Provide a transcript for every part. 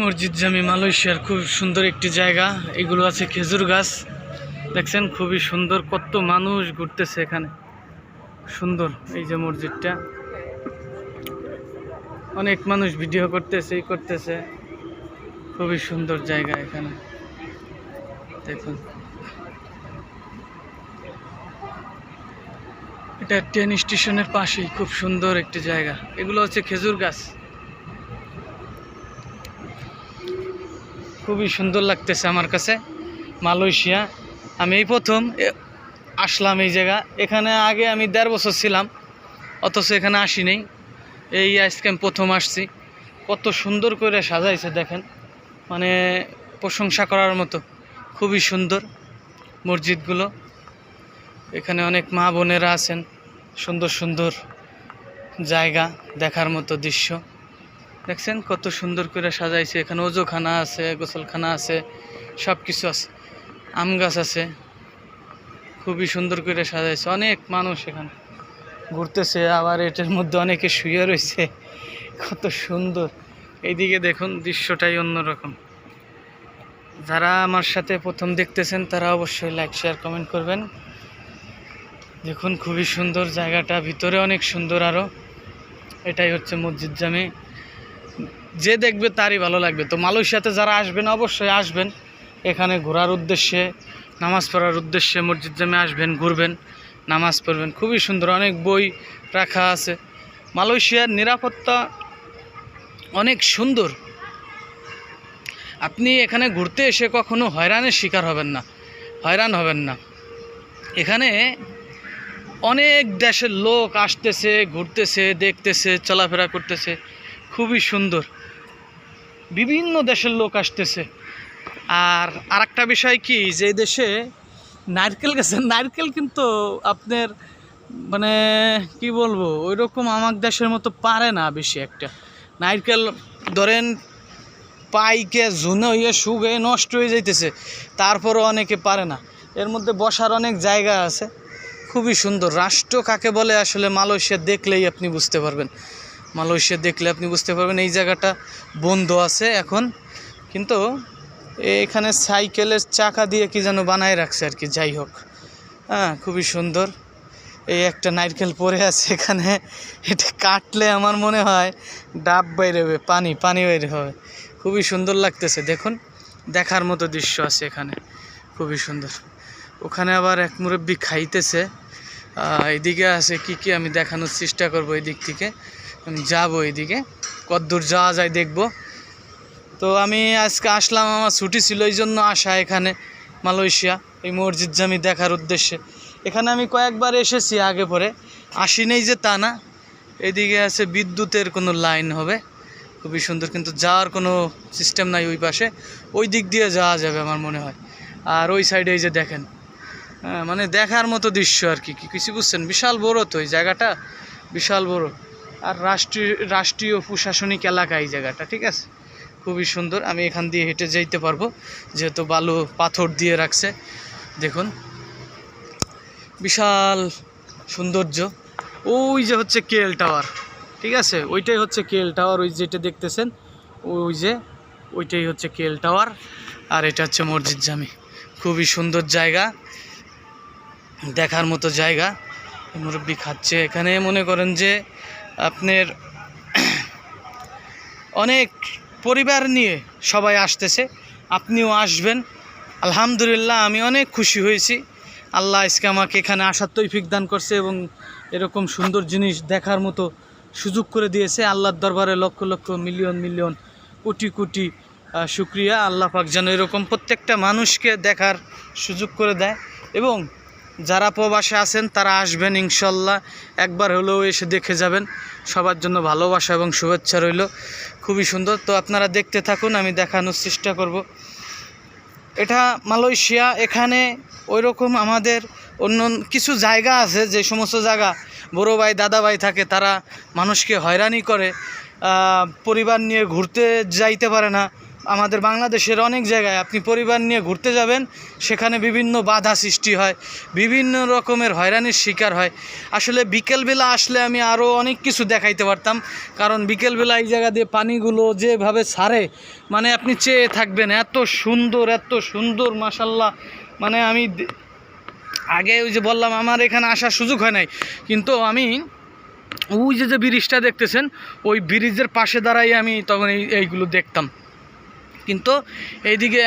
মসজিদ জামি মালয়েশিয়ার খুব সুন্দর একটি জায়গা। এগুলো আছে খেজুর গাছ। দেখছেন, খুবই সুন্দর। কত মানুষ ঘুরতেছে এখানে। সুন্দর এই যে মসজিদটা। অনেক মানুষ ভিডিও করতেছে এই করতেছে। খুবই সুন্দর জায়গা এখানে। দেখুন। এটা ট্রেন স্টেশনের পাশেই খুব সুন্দর একটি জায়গা। এগুলো হচ্ছে খেজুর গাছ। খুবই সুন্দর লাগতেছে আমার কাছে, মালয়েশিয়া। আমি এই প্রথম আসলাম এই জায়গা। এখানে আগে আমি দেড় বছর ছিলাম, অথচ এখানে আসি নেই। এই আজকে আমি প্রথম আসছি। কত সুন্দর করে সাজাইছে দেখেন। মানে প্রশংসা করার মতো। খুবই সুন্দর মসজিদগুলো। এখানে অনেক মা বোনেরা আছেন। সুন্দর সুন্দর জায়গা দেখার মতো দৃশ্য। দেখছেন কত সুন্দর করে সাজাইছে। এখানে ওজোখানা আছে, গোসলখানা আছে সব কিছু আছে। আম গাছ আছে। খুবই সুন্দর করে সাজাইছে। অনেক মানুষ এখানে। ঘুরতেছে, আবার এটার মধ্যে অনেকে শুয়ে রয়েছে। কত সুন্দর। এইদিকে দেখুন, দৃশ্যটাই অন্যরকম। যারা আমার সাথে প্রথম দেখতেছেন, তারা অবশ্যই লাইক শেয়ার কমেন্ট করবেন। দেখুন, খুবই সুন্দর জায়গাটা। ভিতরে অনেক সুন্দর আরও এটাই হচ্ছে মসজিদ জামি। যে দেখবে তারই ভালো লাগবে। তো মালয়েশিয়াতে যারা আসবেন, অবশ্যই আসবেন। এখানে ঘোরার উদ্দেশ্যে, নামাজ পড়ার উদ্দেশ্যে মসজিদ জামে আসবেন, ঘুরবেন, নামাজ পড়বেন। খুবই সুন্দর, অনেক বই রাখা আছে। মালয়েশিয়ার নিরাপত্তা অনেক সুন্দর। আপনি এখানে ঘুরতে এসে কখনো হয়রানের শিকার হবেন না, হয়রান হবেন না। এখানে অনেক দেশের লোক আসতেছে, ঘুরতেছে, দেখতেছে, চলাফেরা করতেছে। খুবই সুন্দর। বিভিন্ন দেশের লোক আসতেছে। আর আরেকটা বিষয় কি, যে দেশে নারকেল গাছে, নারকেল কিন্তু আপনার মানে কি বলব ওই রকম আমার দেশের মতো পারে না বেশি একটা। নারকেল ধরেন পাইকে ঝুনে হইয়ে শুকে নষ্ট হয়ে যাইতেছে, তারপরও অনেকে পারে না। এর মধ্যে বসার অনেক জায়গা আছে, খুবই সুন্দর। রাষ্ট্র কাকে বলে আসলে মালয়েশিয়া দেখলেই আপনি বুঝতে পারবেন। মালয়েশিয়া দেখলে আপনি বুঝতে পারবেন এই জায়গাটা বন্ধ আছে এখন। কিন্তু এখানে সাইকেলের চাকা দিয়ে কি যেন বানায় রাখছে আর কি, যাই হোক। হ্যাঁ খুবই সুন্দর। এই একটা নারকেল পরে আছে এখানে। এটা কাটলে আমার মনে হয় ডাব বাইরে পানি পানি বাইরে হবে। খুবই সুন্দর লাগতেছে, দেখুন। দেখার মতো দৃশ্য আছে এখানে। খুবই সুন্দর। ওখানে আবার এক মুরব্বী খাইতেছে। এদিকে আছে কি কি আমি দেখানোর চেষ্টা করব এই দিক থেকে। যাব এইদিকে কতদূর যাওয়া যায় দেখব। তো আমি আজকে আসলাম, আমার ছুটি ছিল এই জন্য আসা এখানে, মালয়েশিয়া, এই মসজিদ জামি দেখার উদ্দেশ্যে। এখানে আমি কয়েকবার এসেছি আগে পরে, আসি নেই যে তা না। এদিকে আছে বিদ্যুতের কোনো লাইন হবে। খুবই সুন্দর, কিন্তু যাওয়ার কোনো সিস্টেম নাই ওই পাশে। ওই দিক দিয়ে যাওয়া যাবে আমার মনে হয়। আর ওই সাইডে এই যে দেখেন হ্যাঁ মানে দেখার মতো দৃশ্য আর কি। কি কিছু বুঝছেন? বিশাল বড় তো এই জায়গাটা, বিশাল বড়। আর রাষ্ট্রীয় রাষ্ট্রীয় প্রশাসনিক এলাকা এই জায়গাটা, ঠিক আছে? খুবই সুন্দর। আমি এখান দিয়ে হেঁটে যেতে পারব। যেহেতু বালু পাথর দিয়ে রাখছে। দেখুন। বিশাল সৌন্দর্য। ওই যে হচ্ছে কেএল টাওয়ার, ঠিক আছে? ওইটাই হচ্ছে কেএল টাওয়ার, ওই যেটা দেখতেছেন, ওই যে, ওইটাই হচ্ছে কেএল টাওয়ার। আর এটা হচ্ছে মসজিদ জামি। খুবই সুন্দর জায়গা। দেখার মতো জায়গা। মুরব্বী খাচ্ছে এখানে। মনে করেন যে আপনার অনেক পরিবার নিয়ে সবাই আসতেছে। আপনিও আসবেন। আলহামদুলিল্লাহ, আমি অনেক খুশি হয়েছি। আল্লাহ আজকে আমাকে এখানে আসার তৈফিক দান করছে এবং এরকম সুন্দর জিনিস দেখার মতো সুযোগ করে দিয়েছে। আল্লাহর দরবারে লক্ষ লক্ষ মিলিয়ন মিলিয়ন কোটি কোটি শুক্রিয়া। আল্লাহ পাক যেন এরকম প্রত্যেকটা মানুষকে দেখার সুযোগ করে দেয় এবং যারা প্রবাসে আছেন, তারা আসবেন ইনশাল্লাহ। একবার হলেও এসে দেখে যাবেন। সবার জন্য ভালোবাসা এবং শুভেচ্ছা রইল। খুবই সুন্দর। তো আপনারা দেখতে থাকুন, আমি দেখানোর চেষ্টা করব। এটা মালয়েশিয়া। এখানে ওই রকম আমাদের অন্য কিছু জায়গা আছে, যে সমস্ত জায়গা বড় ভাই, দাদা ভাই থাকে, তারা মানুষকে হয়রানি করে। পরিবার নিয়ে ঘুরতে যাইতে পারে না। আমাদের বাংলাদেশের অনেক জায়গায় আপনি পরিবার নিয়ে ঘুরতে যাবেন, সেখানে বিভিন্ন বাধা সৃষ্টি হয়, বিভিন্ন রকমের হয়রানির শিকার হয়। আসলে বিকেলবেলা আসলে আমি আরও অনেক কিছু দেখাইতে পারতাম, কারণ বিকেলবেলা এই জায়গা দিয়ে পানিগুলো যেভাবে ছাড়ে মানে আপনি চেয়ে থাকবেন, এত সুন্দর এত সুন্দর মাসাল্লাহ মানে আমি আগে ওই যে বললাম, আমার এখানে আসার সুযোগ হয় নাই, কিন্তু আমি ওই যে যে ব্রিজটা দেখতেছেন, ওই ব্রিজের পাশে দাঁড়াই আমি তখন এই এইগুলো দেখতাম। কিন্তু এইদিকে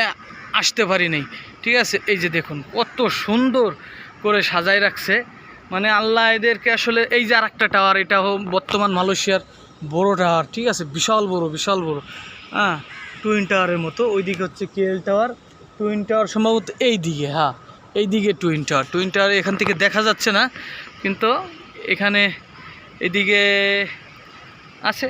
আসতে পারি নাই। ঠিক আছে? এই যে দেখুন, কত সুন্দর করে সাজায় রাখছে। মানে আল্লাহ এদেরকে আসলে এই যে আর একটা টাওয়ার এটা বর্তমান মালয়েশিয়ার বড় টাওয়ার ঠিক আছে? বিশাল বড় বিশাল বড়। হ্যাঁ টুইন টাওয়ারের মতো। ওইদিকে হচ্ছে কেএল টাওয়ার টুইন টাওয়ার সম্ভবত এই দিকে হ্যাঁ। এই দিকে টুইন টাওয়ার টুইন টাওয়ার এখান থেকে দেখা যাচ্ছে না, কিন্তু এখানে এদিকে আছে।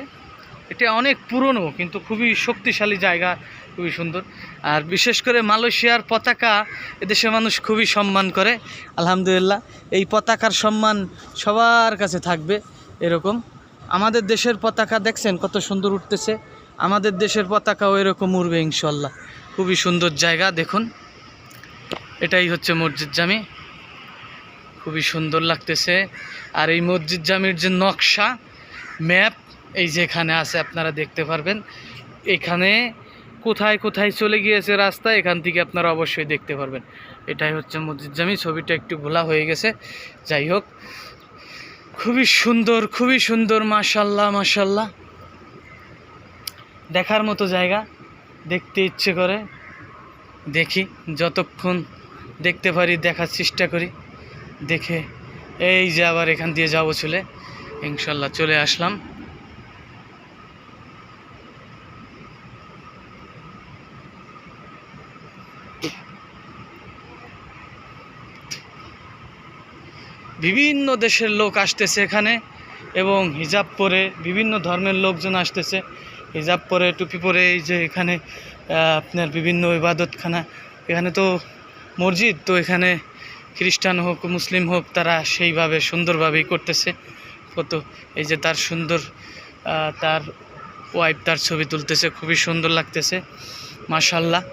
এটা অনেক পুরনো, কিন্তু খুবই শক্তিশালী জায়গা, খুবই সুন্দর। আর বিশেষ করে মালয়েশিয়ার পতাকা এদেশের মানুষ খুবই সম্মান করে, আলহামদুলিল্লাহ। এই পতাকার সম্মান সবার কাছে থাকবে, এরকম। আমাদের দেশের পতাকা দেখছেন, কত সুন্দর উঠতেছে। আমাদের দেশের পতাকাও এরকম উড়বে, ইনশাল্লাহ। খুবই সুন্দর জায়গা, দেখুন। এটাই হচ্ছে মসজিদ জামি। খুবই সুন্দর লাগতেছে। আর এই মসজিদ জামির যে নকশা, ম্যাপ এই যে এখানে আছে, আপনারা দেখতে পারবেন। এখানে কোথায় কোথায় চলে গিয়েছে রাস্তা, এখান থেকে আপনারা অবশ্যই দেখতে পারবেন। এটাই হচ্ছে মসজিদ জামি, ছবিটা একটু ভোলা হয়ে গেছে। যাই হোক, খুবই সুন্দর খুবই সুন্দর, মাশাল্লাহ মাশাল্লাহ। দেখার মতো জায়গা, দেখতে ইচ্ছে করে। দেখি, যতক্ষণ দেখতে পারি, দেখার চেষ্টা করি। দেখে এই যে আবার এখান দিয়ে যাব চলে। ইনশাল্লাহ চলে আসলাম। বিভিন্ন দেশের লোক আসতেছে এখানে এবং হিজাব পরে বিভিন্ন ধর্মের লোকজন আসতেছে। হিজাব পরে, টুপি পরে, এই যে এখানে আপনার বিভিন্ন ইবাদতখানা। এখানে তো মসজিদ, তো এখানে খ্রিস্টান হোক, মুসলিম হোক, তারা সেইভাবে সুন্দরভাবেই করতেছে। ফটো এই যে তার সুন্দর তার ওয়াইফ তার ছবি তুলতেছে, খুবই সুন্দর লাগতেছে মাশাল্লাহ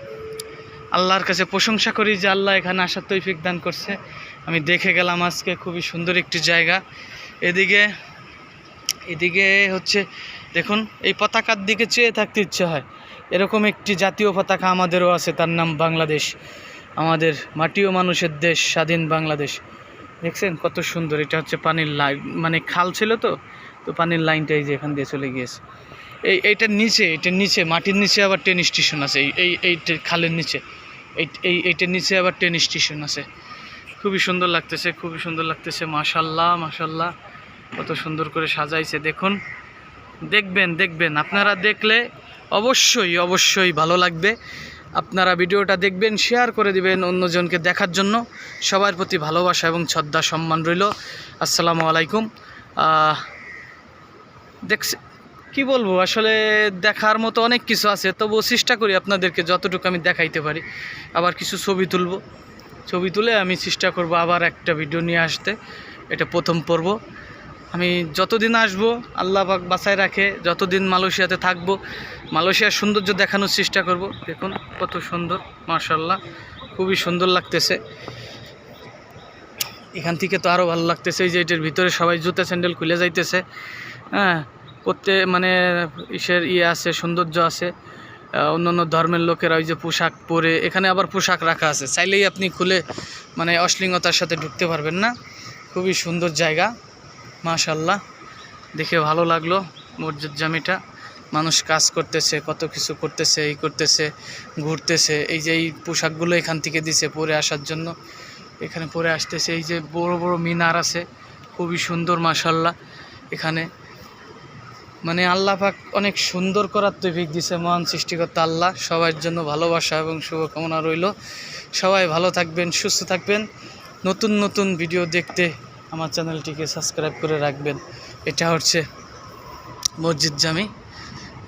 আল্লাহর কাছে প্রশংসা করি যে আল্লাহ এখানে আসার তৈফিক দান করছে। আমি দেখে গেলাম আজকে খুবই সুন্দর একটি জায়গা। এদিকে এদিকে হচ্ছে, দেখুন, এই পতাকার দিকে চেয়ে থাকতে ইচ্ছে হয়। এরকম একটি জাতীয় পতাকা আমাদেরও আছে, তার নাম বাংলাদেশ। আমাদের মাটিও মানুষের দেশ, স্বাধীন বাংলাদেশ। দেখছেন কত সুন্দর, এটা হচ্ছে পানির লাইন মানে খাল ছিল তো তো পানির লাইনটা এই যে এখান দিয়ে চলে গিয়েছে। এই, এইটার নিচে এটার নিচে, মাটির নিচে আবার ট্রেন স্টেশন আছে, এই এই খালের নিচে। এই এইটার নিচে আবার ট্রেন স্টেশন আছে। খুবই সুন্দর লাগতেছে, খুবই সুন্দর লাগতেছে, মাশাল্লাহ মাশাল্লাহ। কত সুন্দর করে সাজাইছে, দেখুন। দেখবেন দেখবেন। আপনারা দেখলে অবশ্যই অবশ্যই ভালো লাগবে। আপনারা ভিডিওটা দেখবেন শেয়ার করে দিবেন অন্যজনকে দেখার জন্য। সবার প্রতি ভালোবাসা এবং শ্রদ্ধা, সম্মান রইল। আসসালামু আলাইকুম। দেখছি, কি বলব? আসলে দেখার মতো অনেক কিছু আছে, তবুও চেষ্টা করি আপনাদেরকে যতটুকু আমি দেখাইতে পারি। আবার কিছু ছবি তুলব। ছবি তুলে আমি চেষ্টা করব আবার একটা ভিডিও নিয়ে আসতে। এটা প্রথম পর্ব। আমি যতদিন আসব, আল্লাহ পাক বাঁচায় রাখে। যতদিন মালয়েশিয়াতে থাকব, মালয়েশিয়ার সৌন্দর্য দেখানোর চেষ্টা করব। দেখুন কত সুন্দর মার্শাল্লাহ খুবই সুন্দর লাগতেছে। এখান থেকে তো আরও ভালো লাগতেছে, এই যে এটার ভিতরে সবাই জুতা স্যান্ডেল খুলে যাইতেছে। হ্যাঁ প্রত্যেক মানে ইসের ইয়ে আছে, সৌন্দর্য আছে। অন্যান্য ধর্মের লোকেরা ওই যে পোশাক পরে, এখানে আবার পোশাক রাখা আছে। চাইলেই আপনি খুলে মানে অশ্লীলতার সাথে ঢুকতে পারবেন না। খুবই সুন্দর জায়গা মাশাল্লাহ দেখে ভালো লাগল মসজিদ জামিটা। মানুষ কাজ করতেছে, কত কিছু করতেছে, এই করতেছে, ঘুরতেছে। এই যে এই পোশাকগুলো এখান থেকে দিছে পরে আসার জন্য। এখানে পরে আসতেছে, এই যে বড় বড় মিনার আছে, খুবই সুন্দর মাশাল্লাহ এখানে মানে আল্লাহ পাক অনেক সুন্দর করার তৈফিক দিছে মহান সৃষ্টিকর্তা আল্লাহ। সবার জন্য ভালোবাসা এবং শুভকামনা রইল। সবাই ভালো থাকবেন, সুস্থ থাকবেন। নতুন নতুন ভিডিও দেখতে আমার চ্যানেলটিকে সাবস্ক্রাইব করে রাখবেন। এটা হচ্ছে মসজিদ জামি।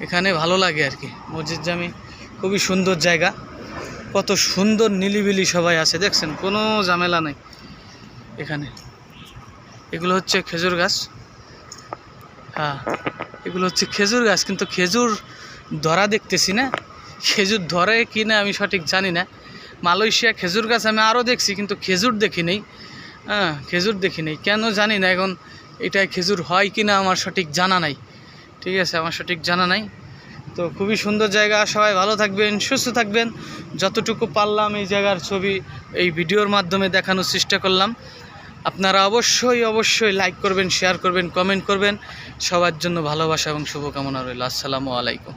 এখানে ভালো লাগে আর কি। মসজিদ জামি খুবই সুন্দর জায়গা। কত সুন্দর নিলিবিলি সবাই আছে, দেখছেন? কোনো ঝামেলা নেই এখানে। এগুলো হচ্ছে খেজুর গাছ। হ্যাঁ এগুলো হচ্ছে খেজুর গাছ, কিন্তু খেজুর ধরা দেখতেছি না। খেজুর ধরে কি না আমি সঠিক জানি না। মালয়েশিয়া খেজুর গাছ আমি আরও দেখছি, কিন্তু খেজুর দেখি নেই। হ্যাঁ খেজুর দেখি নেই। কেন জানি না এখন এটায় খেজুর হয় কি না আমার সঠিক জানা নাই। ঠিক আছে, আমার সঠিক জানা নাই। তো খুবই সুন্দর জায়গা। সবাই ভালো থাকবেন, সুস্থ থাকবেন। যতটুকু পারলাম এই জায়গার ছবি, এই ভিডিওর মাধ্যমে দেখানোর চেষ্টা করলাম। আপনারা অবশ্যই অবশ্যই লাইক করবেন শেয়ার করবেন কমেন্ট করবেন। সবার জন্য ভালোবাসা এবং শুভকামনা রইল। আসসালামু আলাইকুম।